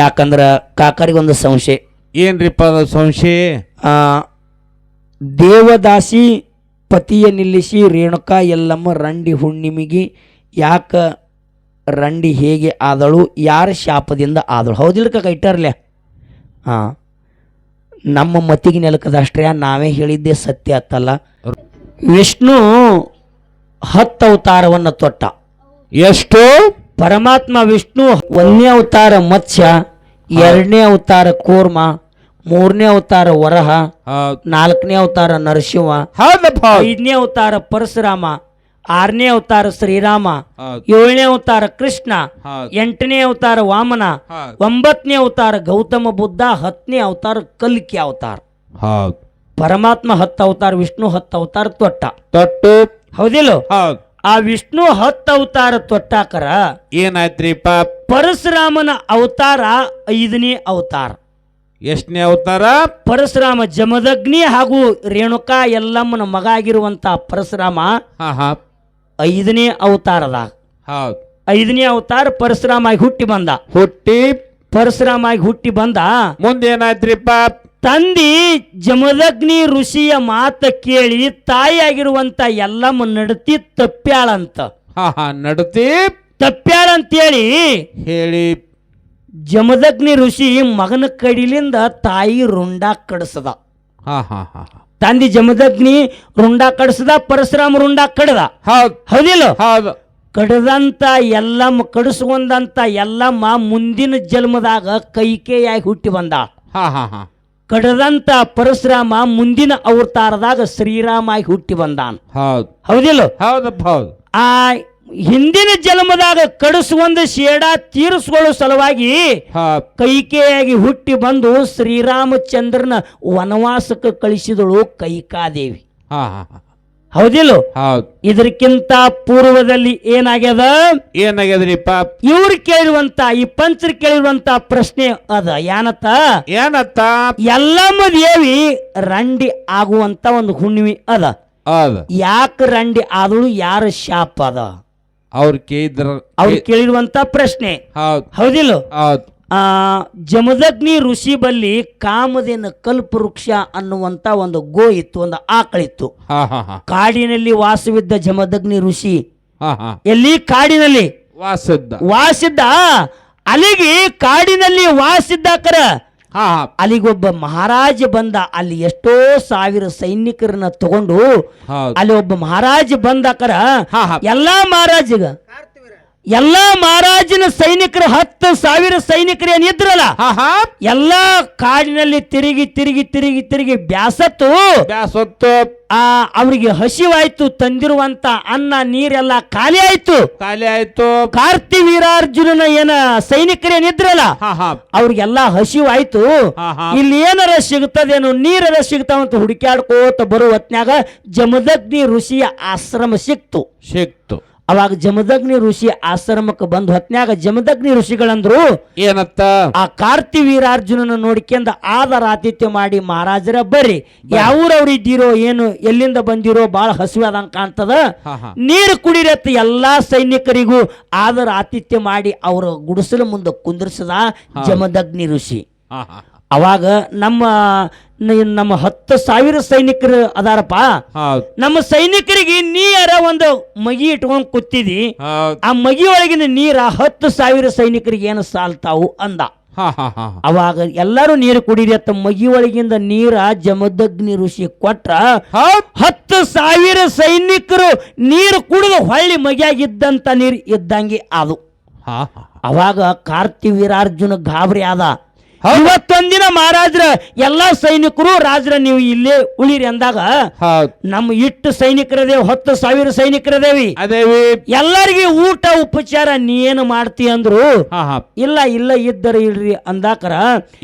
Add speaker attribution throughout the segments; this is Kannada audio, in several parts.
Speaker 1: ಯಾಕಂದ್ರ ಕಾಕರಿಗೊಂದು ಸಂಶಯ.
Speaker 2: ಏನ್ರಿಪ್ಪ ಅದು ಸಂಶಯ?
Speaker 1: ಆ, ದೇವದಾಸಿ ಪತಿಯ ನಿಲ್ಲಿಸಿ ರೇಣುಕಾ ಎಲ್ಲಮ್ಮ ರಂಡಿ ಹುಣ್ಣಿಮೆಗೆ ಯಾಕ ರಂಡಿ ಹೇಗೆ ಆದಳು ಯಾರ ಶಾಪದಿಂದ ಆದಳು. ಹೌದಿಲ್ಲ ಕೈಟಾರ್ಲೆ ಹಾಂ ನಮ್ಮ ಮತಿಗೆ ನೆಲಕದಷ್ಟೇ ನಾವೇ ಹೇಳಿದ್ದೆ ಸತ್ಯ ಅತ್ತಲ್ಲ ವಿಷ್ಣು ಹತ್ತು ಅವತಾರವನ್ನು ತೊಟ್ಟ.
Speaker 2: ಎಷ್ಟು?
Speaker 1: ಪರಮಾತ್ಮ ವಿಷ್ಣು ಒಂದನೇ ಅವತಾರ ಮತ್ಸ್ಯ ಎರಡನೇ ಅವತಾರ ಕೂರ್ಮ ಮೂರನೇ ಅವತಾರ ವರಹ ನಾಲ್ಕನೇ ಅವತಾರ ನರಸಿಂಹ
Speaker 2: ಹೌದಪ್ಪ
Speaker 1: ಐದನೇ ಅವತಾರ ಪರಶುರಾಮ ಆರನೇ ಅವತಾರ ಶ್ರೀರಾಮ ಏಳನೇ ಅವತಾರ ಕೃಷ್ಣ ಎಂಟನೇ ಅವತಾರ ವಾಮನ ಒಂಬತ್ತನೇ ಅವತಾರ ಗೌತಮ ಬುದ್ಧ ಹತ್ತನೇ ಅವತಾರ ಕಲ್ಕಿ ಅವತಾರ. ಪರಮಾತ್ಮ ಹತ್ತು ಅವತಾರ ವಿಷ್ಣು ಹತ್ತು ಅವತಾರ ತೊಟ್ಟ.
Speaker 2: ತೊಟ್ಟು.
Speaker 1: ಹೌದಿಲ್ಲ?
Speaker 2: ಹೌದ್
Speaker 1: ಆ ವಿಷ್ಣು ಹತ್ತು ಅವತಾರ ತೊಟ್ಟಾಕರ
Speaker 2: ಏನಾಯ್ತ್ರಿಪ್ಪ?
Speaker 1: ಪರಶುರಾಮನ ಅವತಾರ ಐದನೇ ಅವತಾರ.
Speaker 2: ಎಷ್ಟನೇ ಅವತಾರ?
Speaker 1: ಪರಶುರಾಮ ಜಮದಗ್ನಿ ಹಾಗೂ ರೇಣುಕಾ ಎಲ್ಲಮ್ಮನ ಮಗ ಆಗಿರುವಂತ ಪರಶುರಾಮ ಐದನೇ ಅವತಾರದಾಗ.
Speaker 2: ಹೌದು.
Speaker 1: ಐದನೇ ಅವತಾರ ಪರಶುರಾಮ ಆಗಿ ಹುಟ್ಟಿ ಬಂದ.
Speaker 2: ಹುಟ್ಟಿ
Speaker 1: ಪರಶುರಾಮ ಆಗಿ ಹುಟ್ಟಿ ಬಂದ.
Speaker 2: ಮುಂದೇನಾಯ್ತ್ರಿಪ್ಪ?
Speaker 1: ತಂದಿ ಜಮದಗ್ನಿ ಋಷಿಯ ಮಾತ ಕೇಳಿ ತಾಯಿಯಾಗಿರುವಂತ ಎಲ್ಲಮ್ಮ ನಡತಿ ತಪ್ಪ್ಯಾಳಂತ.
Speaker 2: ಹಾ ಹಾ ನಡತಿ
Speaker 1: ತಪ್ಪ್ಯಾಳಂತೇಳಿ
Speaker 2: ಹೇಳಿ.
Speaker 1: ಜಮದಗ್ನಿ ಋಷಿ ಮಗನ ಕಡಿಲಿಂದ ತಾಯಿ ರುಂಡ ಕಡಿಸದ.
Speaker 2: ಹಾ ಹಾ ಹಾ.
Speaker 1: ತಂದಿ ಜಮದಗ್ನಿ ರುಂಡ ಕಡಿಸದ ಪರಶುರಾಮ ರುಂಡ ಕಡದ.
Speaker 2: ಹೌದು.
Speaker 1: ಹೌದಿಲ್ಲ?
Speaker 2: ಹೌದು.
Speaker 1: ಕಡದಂತ ಎಲ್ಲಮ್ಮ ಕಡಿಸ್ಕೊಂಡಂತ ಎಲ್ಲಮ್ಮ ಮುಂದಿನ ಜನ್ಮದಾಗ ಕೈಕೇಯಾಗಿ ಹುಟ್ಟಿ ಬಂದ.
Speaker 2: ಹಾ ಹಾ ಹಾ.
Speaker 1: ಕಡದಂತ ಪರಶುರಾಮ ಮುಂದಿನ ಅವತಾರದಾಗ ಶ್ರೀರಾಮ ಆಗಿ ಹುಟ್ಟಿ ಬಂದಾನ.
Speaker 2: ಹೌದು.
Speaker 1: ಹೌದಿಲ್ಲ?
Speaker 2: ಹೌದಪ್ಪ ಹೌದು.
Speaker 1: ಆ ಹಿಂದಿನ ಜನ್ಮದಾಗ ಕಡಿಸ್ಕೊಂಡ ಶೇಡ ತೀರಿಸ್ಕೊಳ್ಳೋ ಸಲುವಾಗಿ ಕೈಕೆಯಾಗಿ ಹುಟ್ಟಿ ಬಂದು ಶ್ರೀರಾಮಚಂದ್ರನ ವನವಾಸಕ್ಕೆ ಕಳಿಸಿದಳು ಕೈಕಾದೇವಿ.
Speaker 2: ಹಾ ಹಾ.
Speaker 1: ಹೌದಿಲ್ಲ?
Speaker 2: ಹೌದ್.
Speaker 1: ಇದಕ್ಕಿಂತ ಪೂರ್ವದಲ್ಲಿ ಏನಾಗ್ಯದ?
Speaker 2: ಏನಾಗ್ಯದ್ರಿಪ್ಪ?
Speaker 1: ಇವ್ರು ಕೇಳಿರುವಂತ ಈ ಪಂಚರು ಕೇಳಿರುವಂತ ಪ್ರಶ್ನೆ ಅದ. ಏನತ್ತ
Speaker 2: ಏನತ್ತ
Speaker 1: ಎಲ್ಲಮ್ಮ ದೇವಿ ರಂಡಿ ಆಗುವಂತ ಒಂದು ಹುಣ್ಣಿಮೆ ಅದ.
Speaker 2: ಹೌದ್.
Speaker 1: ಯಾಕೆ ರಂಡಿ ಆದಳು? ಯಾರ ಶಾಪ ಅದ?
Speaker 2: ಅವ್ರು ಕೇಳಿದ್ರ
Speaker 1: ಅವ್ರು ಕೇಳಿರುವಂತ ಪ್ರಶ್ನೆ.
Speaker 2: ಹೌದ್.
Speaker 1: ಹೌದಿಲ್ಲ?
Speaker 2: ಹೌದ್.
Speaker 1: ಆ ಜಮದಗ್ನಿ ಋಷಿ ಬಲ್ಲಿ ಕಾಮದೇನ ಕಲ್ಪವೃಕ್ಷ ಅನ್ನುವಂತ ಒಂದು ಗೋ ಇತ್ತು ಒಂದು ಆಕಳಿತ್ತು ಕಾಡಿನಲ್ಲಿ ವಾಸವಿದ್ದ ಜಮದಗ್ನಿ ಋಷಿ. ಎಲ್ಲಿ? ಕಾಡಿನಲ್ಲಿ.
Speaker 2: ವಾಸಿದ್ದ.
Speaker 1: ವಾಸಿದ್ದ? ಅಲ್ಲಿಗೆ ಕಾಡಿನಲ್ಲಿ ವಾಸಿದ್ದ
Speaker 2: ಕರ. ಹಾ
Speaker 1: ಅಲ್ಲಿಗೊಬ್ಬ ಮಹಾರಾಜ ಬಂದ ಅಲ್ಲಿ ಎಷ್ಟೋ ಸಾವಿರ ಸೈನಿಕರನ್ನ ತಗೊಂಡು ಅಲ್ಲಿ ಒಬ್ಬ ಮಹಾರಾಜ ಬಂದ
Speaker 2: ಕರ. ಹಾ
Speaker 1: ಎಲ್ಲಾ ಮಹಾರಾಜಗ ಎಲ್ಲಾ ಮಹಾರಾಜನ ಸೈನಿಕರು ಹತ್ತು ಸಾವಿರ ಸೈನಿಕರು ಏನಿದ್ರಲ್ಲ ಎಲ್ಲ ಕಾಡಿನಲ್ಲಿ ತಿರುಗಿ ತಿರುಗಿ ತಿರುಗಿ ತಿರುಗಿ ಬ್ಯಾಸತ್ತು.
Speaker 2: ಬ್ಯಾಸತ್ತು.
Speaker 1: ಆ ಅವರಿಗೆ ಹಸಿವಾಯ್ತು ತಂದಿರುವಂತ ಅನ್ನ ನೀರೆಲ್ಲ ಖಾಲಿ ಆಯ್ತು.
Speaker 2: ಖಾಲಿ ಆಯ್ತು.
Speaker 1: ಕಾರ್ತಿ ವೀರಾರ್ಜುನನ ಏನ
Speaker 2: ಸೈನಿಕರು ಏನಿದ್ರಲ್ಲ
Speaker 1: ಅವ್ರಿಗೆಲ್ಲಾ ಹಸಿವಾಯ್ತು. ಇಲ್ಲಿ ಏನಾರ ಸಿಗ್ತದೇನು ನೀರರ ಸಿಗ್ತಾವಂತ ಹುಡುಕ್ಯಾಡ್ಕೋತ ಬರೋ ಹೊತ್ನ್ಯಾಗ ಜಮದಗ್ನಿ ಋಷಿಯ ಆಶ್ರಮ ಸಿಕ್ತು.
Speaker 2: ಸಿಕ್ತು.
Speaker 1: ಅವಾಗ ಜಮದಗ್ನಿ ಋಷಿ ಆಶ್ರಮಕ್ಕೆ ಬಂದು ಹೊತ್ನ್ಯಾಗ ಜಮದಗ್ನಿ ಋಷಿಗಳಂದ್ರು
Speaker 2: ಏನತ್ತ
Speaker 1: ಆ ಕಾರ್ತಿ ವೀರಾರ್ಜುನನ ನೋಡ್ಕೊಂಡ ಆದರ ಆತಿಥ್ಯ ಮಾಡಿ ಮಹಾರಾಜರ ಬರ್ರಿ. ಯಾವೂರವ್ರು ಇದ್ದೀರೋ ಏನು ಎಲ್ಲಿಂದ ಬಂದಿರೋ ಬಾಳ ಹಸಿವಾದಂಗ ಕಾಣ್ತದ. ನೀರು ಕುಡಿರತ್ತ ಎಲ್ಲಾ ಸೈನಿಕರಿಗೂ ಆದರ ಆತಿಥ್ಯ ಮಾಡಿ ಅವರ ಗುಡಿಸಲು ಮುಂದೆ ಕುಂದಿರ್ಸದ ಜಮದಗ್ನಿ ಋಷಿ. ಅವಾಗ ನಮ್ಮ ನಮ್ಮ ಹತ್ತು ಸಾವಿರ ಸೈನಿಕರು ಅದಾರಪ್ಪ. ನಮ್ಮ ಸೈನಿಕರಿಗೆ ನೀರ ಒಂದು ಮಗಿ ಇಟ್ಕೊಂಡ್ ಕೂತಿದಿ. ಆ ಮಗಿ ಒಳಗಿನ ನೀರ ಹತ್ತು ಸಾವಿರ ಸೈನಿಕರಿಗೆ ಏನು ಸಾಲ್ತಾವು ಅಂದ. ಅವಾಗ ಎಲ್ಲರೂ ನೀರು ಕುಡೀರಿ ಅತ್ತ ಮಗಿ ಒಳಗಿಂದ ನೀರ ಜಮದಗ್ನಿ ಋಷಿ ಕೊಟ್ರ. ಹತ್ತು ಸಾವಿರ ಸೈನಿಕರು ನೀರು ಕುಡಿದು ಹೊಳ್ಳಿ ಮಗಿಯಾಗಿದ್ದಂತ ನೀರು ಇದ್ದಂಗೆ ಅದು ಅವಾಗ ಕಾರ್ತಿ ವೀರಾರ್ಜುನ ಗಾಬರಿ ಆದ. ಇವತ್ತೊಂದಿನ ಮಹಾರಾಜ್ರ ಎಲ್ಲಾ ಸೈನಿಕರು ರಾಜ್ರ ನೀವು ಇಲ್ಲೇ ಉಳಿರಿ ಅಂದಾಗ ನಮ್ಮ ಇಟ್ಟು ಸೈನಿಕರದೇವ್ ಹತ್ತು ಸಾವಿರ ಸೈನಿಕರದೇವಿ.
Speaker 2: ಅದೇವಿ
Speaker 1: ಎಲ್ಲರಿಗೆ ಊಟ ಉಪಚಾರ ನೀ ಏನು ಮಾಡ್ತಿ ಅಂದ್ರು
Speaker 2: ಹಾ ಹಾ.
Speaker 1: ಇಲ್ಲ ಇಲ್ಲ ಇದ್ದರ ಇಲ್ರಿ ಅಂದಾಕರ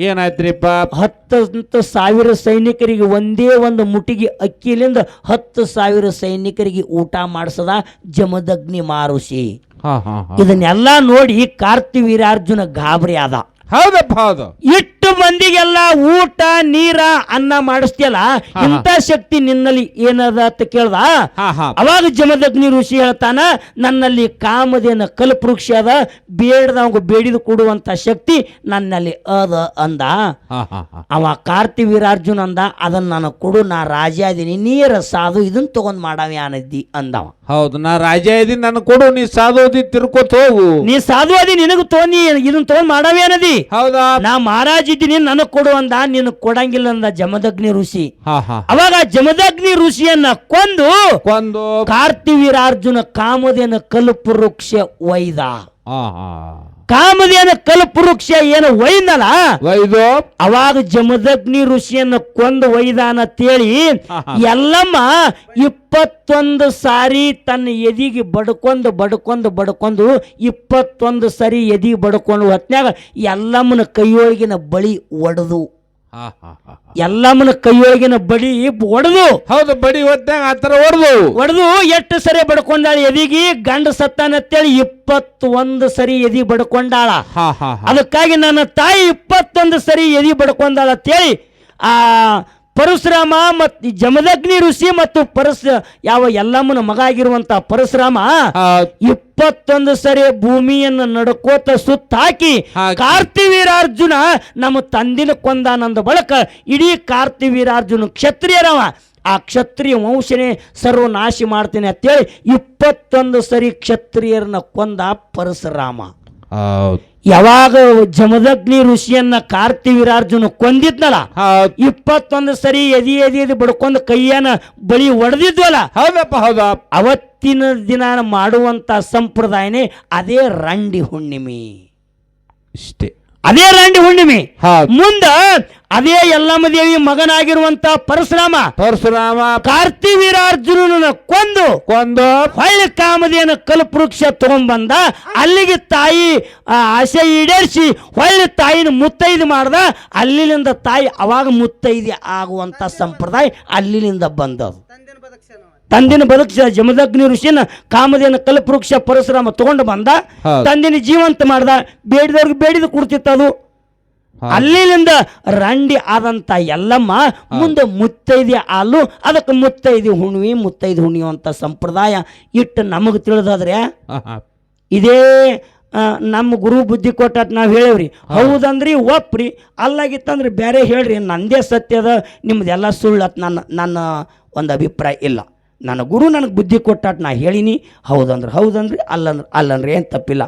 Speaker 2: ಏನಾಯ್ತ್ರಿಪ್ಪ?
Speaker 1: ಹತ್ತು ಸಾವಿರ ಸೈನಿಕರಿಗೆ ಒಂದೇ ಒಂದು ಮುಟಿಗೆ ಅಕ್ಕಿಲಿಂದ ಹತ್ತು ಸಾವಿರ ಸೈನಿಕರಿಗೆ ಊಟ ಮಾಡಿಸದ ಜಮದಗ್ನಿ ಮಾರುಷಿ.
Speaker 2: ಹಾ ಹಾ ಹಾ.
Speaker 1: ಇದನ್ನೆಲ್ಲ ನೋಡಿ ಕಾರ್ತಿ ವೀರಾರ್ಜುನ ಗಾಬರಿ ಆದ.
Speaker 2: ಹೌದಪ್ಪ ಹೌದು.
Speaker 1: ಇಟ್ಟು ಇಷ್ಟು ಮಂದಿಗೆಲ್ಲ ಊಟ ನೀರ ಅನ್ನ ಮಾಡಿಸ್ತಿಯಲ್ಲ. ಇಂಥ ಶಕ್ತಿ ನಿನ್ನಲ್ಲಿ ಏನದ ಅಂತ ಕೇಳ್ದ? ಅವಾಗ ಜಮದಗ್ನಿ ಋಷಿ ಹೇಳ್ತಾನ ನನ್ನಲ್ಲಿ ಕಾಮದೇನ ಕಲ್ಪವೃಕ್ಷ ಅದ ಬೇಡದವಂಗ ಬೇಡಿದು ಕೊಡುವಂತ ಶಕ್ತಿ ನನ್ನಲ್ಲಿ ಅದ ಅಂದ. ಅವ ಕಾರ್ತಿ ವೀರಾರ್ಜುನ್ ಅಂದ ಅದನ್ನ ನಾನು ಕೊಡು ನಾ ರಾಜ ಅದೀನಿ ನೀರ ಸಾಧು ಇದನ್ನ ತಗೊಂಡ್ ಮಾಡವ ಅನ್ನದ್ದಿ ಅಂದವ.
Speaker 2: ಹೌದು ನಾ ರಾಜ ಇದೀನಿ ನನ್ನ ಕೊಡು ನೀ ಸಾಧೋದಿ ತಿರ್ಕೋತ ಹೋಗು.
Speaker 1: ನೀ ಸಾಧು ಅದಿ ನಿನಗ ತೋನಿ ಇದನ್ನ ತಗೊಂಡ್ ಮಾಡವೇನದಿ
Speaker 2: ಹೌದಾ?
Speaker 1: ನಾ ಮಹಾರಾಜ್ ಇದ್ದೀನಿ ನನಗ್ ಕೊಡು ಅಂದ ನಿನ್ ಕೊಡಂಗಿಲ್ಲ ಅಂದ ಜಮದಗ್ನಿ ಋಷಿ.
Speaker 2: ಹಾ ಹಾ.
Speaker 1: ಅವಾಗ ಜಮದಗ್ನಿ ಋಷಿಯನ್ನ ಕೊಂದು
Speaker 2: ಒಂದು
Speaker 1: ಕಾರ್ತಿವೀರಾರ್ಜುನ ಕಾಮದೇನ ಕಲ್ಪವೃಕ್ಷ ಒಯ್ದ.
Speaker 2: ಹಾ ಹಾ
Speaker 1: ಕಾಮದೇನ ಕಲ್ಪವೃಕ್ಷ ಏನು ಒಯ್ದಲ್ಲ?
Speaker 2: ಒಯ್ದು?
Speaker 1: ಅವಾಗ ಜಮದಗ್ನಿ ಋಷಿಯನ್ನ ಕೊಂದು ಒಯ್ದಾನ ತೇಳಿ
Speaker 2: ಹಾ, ಹಾ.
Speaker 1: ಎಲ್ಲಮ್ಮ ಇಪ್ಪತ್ತೊಂದು ಸಾರಿ ತನ್ನ ಎದಿಗೆ ಬಡ್ಕೊಂಡು ಬಡ್ಕೊಂಡು ಬಡ್ಕೊಂಡು ಇಪ್ಪತ್ತೊಂದು ಸರಿ ಎದಿಗೆ ಬಡ್ಕೊಂಡು ಹೊತ್ನ್ಯಾಗ ಎಲ್ಲಮ್ಮನ ಕೈಯೊಳಗಿನ ಬಳಿ ಒಡೆದು. ಎಲ್ಲಮ್ಮನ ಕೈಯೊಳಗಿನ ಬಡಿ ಒಡೆದು
Speaker 2: ಹೌದು ಬಡಿ ಹೊತ್ತಾಗ ಆ ಥರ ಒಡೆದು.
Speaker 1: ಒಡೆದು ಎಷ್ಟು ಸರಿ ಬಡ್ಕೊಂಡಾಳ ಎದಿಗಿ? ಗಂಡ ಸತ್ತಾನತ್ತೇಳಿ ಇಪ್ಪತ್ತೊಂದು ಸರಿ ಎದಿ ಬಡ್ಕೊಂಡಾಳ. ಅದಕ್ಕಾಗಿ ನನ್ನ ತಾಯಿ ಇಪ್ಪತ್ತೊಂದು ಸರಿ ಎದಿ ಬಡ್ಕೊಂಡಾಳ ಅಂತೇಳಿ ಆ ಪರಶುರಾಮ ಮತ್ತು ಜಮದಗ್ನಿ ಋಷಿ ಮತ್ತು ಪರಶ ಯಾವ ಎಲ್ಲಮ್ಮನ ಮಗ ಆಗಿರುವಂತ ಪರಶುರಾಮ. ಇಪ್ಪತ್ತೊಂದು ಸರಿ ಭೂಮಿಯನ್ನು ನಡ್ಕೋತ ಸುತ್ತ ಹಾಕಿ. ಕಾರ್ತಿವೀರಾರ್ಜುನ ನಮ್ಮ ತಂದಿನ ಕೊಂದಾನಂದ ಬಳಕ ಇಡೀ ಕಾರ್ತಿವೀರಾರ್ಜುನ ಕ್ಷತ್ರಿಯರವ ಆ ಕ್ಷತ್ರಿಯ ವಂಶನೇ ಸರ್ವನಾಶಿ ಮಾಡ್ತೇನೆ ಅಂತೇಳಿ ಇಪ್ಪತ್ತೊಂದು ಸರಿ ಕ್ಷತ್ರಿಯರನ್ನ ಕೊಂದ ಪರಶುರಾಮ ಯಾವಾಗ ಜಮದಗ್ನಿ ಋಷಿಯನ್ನ ಕಾರ್ತಿ ವೀರಾರ್ಜುನ
Speaker 2: ಕೊಂದಿದ್ನಲ್ಲ
Speaker 1: ಇಪ್ಪತ್ತೊಂದು ಸರಿ ಎದಿ ಎದಿ ಎದಿ ಬಡ್ಕೊಂಡು ಕೈಯನ್ನ ಬಳಿ ಒಡೆದಿದ್ವಲ್ಲ
Speaker 2: ಹೌದಪ್ಪ ಹೌದಾ.
Speaker 1: ಅವತ್ತಿನ ದಿನ ಮಾಡುವಂತ ಸಂಪ್ರದಾಯನೇ ಅದೇ ರಂಡಿ ಹುಣ್ಣಿಮೆ.
Speaker 2: ಇಷ್ಟೇ.
Speaker 1: ಅದೇ ರಂಡಿ ಹುಣ್ಣಿಮೆ. ಮುಂದ ಅದೇ ಯಲ್ಲಮ್ಮ ದೇವಿ ಮಗನಾಗಿರುವಂತ ಪರಶುರಾಮ.
Speaker 2: ಪರಶುರಾಮ
Speaker 1: ಕಾರ್ತಿವೀರಾರ್ಜುನನ ಕೊಂದು
Speaker 2: ಕೊಂದು
Speaker 1: ಹೊಳ್ಳಿ ಕಾಮದೇನ ಕಲ್ಪವೃಕ್ಷ ತಗೊಂಡ್ಬಂದ ಅಲ್ಲಿಗೆ ತಾಯಿ ಆಸೆ ಈಡೇರಿಸಿ ಹೊಳ್ಳಿ ತಾಯಿನ ಮುತ್ತೈದು ಮಾಡ್ದ. ಅಲ್ಲಿಂದ ತಾಯಿ ಅವಾಗ ಮುತ್ತೈದಿ ಆಗುವಂತ ಸಂಪ್ರದಾಯ ಅಲ್ಲಿಂದ ಬಂದವು ತಂದಿನ ಬದುಕ ಜಮದಗ್ನಿ ಋಷಿನ ಕಾಮದೇನ ಕಲ್ಪವೃಕ್ಷ ಪರಶುರಾಮ ತಗೊಂಡು ಬಂದ. ತಂದಿನ ಜೀವಂತ ಮಾಡ್ದ. ಬೇಡಿದವ್ರಿಗೆ ಬೇಡಿದ ಕೊಡ್ತಿತ್ತು ಅಲ್ಲಿಂದ ರಂಡಿ ಆದಂತ ಎಲ್ಲಮ್ಮ ಮುಂದೆ ಮುತ್ತೈದೆ ಹಾಲು ಅದಕ್ಕೆ ಮುತ್ತೈದಿ ಹುಣ್ವಿ ಹುಣ್ಣಿ ಅಂತ ಸಂಪ್ರದಾಯ ಇಟ್ಟು ನಮಗೆ ತಿಳಿದಾದ್ರೆ. ಇದೇ ನಮ್ಮ ಗುರು ಬುದ್ಧಿ ಕೊಟ್ಟ ನಾವು ಹೇಳೇವ್ರಿ. ಹೌದಂದ್ರಿ ಒಪ್ರಿ ಅಲ್ಲಾಗಿತ್ತಂದ್ರೆ ಬೇರೆ ಹೇಳ್ರಿ ನಂದೇ ಸತ್ಯದ ನಿಮ್ದೆಲ್ಲ ಸುಳ್ಳು ಅಂತ ನನ್ನ ನನ್ನ ಒಂದು ಅಭಿಪ್ರಾಯ ಇಲ್ಲ. ನನ್ನ ಗುರು ನನಗೆ ಬುದ್ಧಿ ಕೊಟ್ಟಾಟ್ ನಾ ಹೇಳಿನಿ ಹೌದಂದ್ರೆ ಹೌದಂದ್ರಿ ಅಲ್ಲಂದ್ರೆ ಅಲ್ಲಂದ್ರೆ ಏನು ತಪ್ಪಿಲ್ಲ.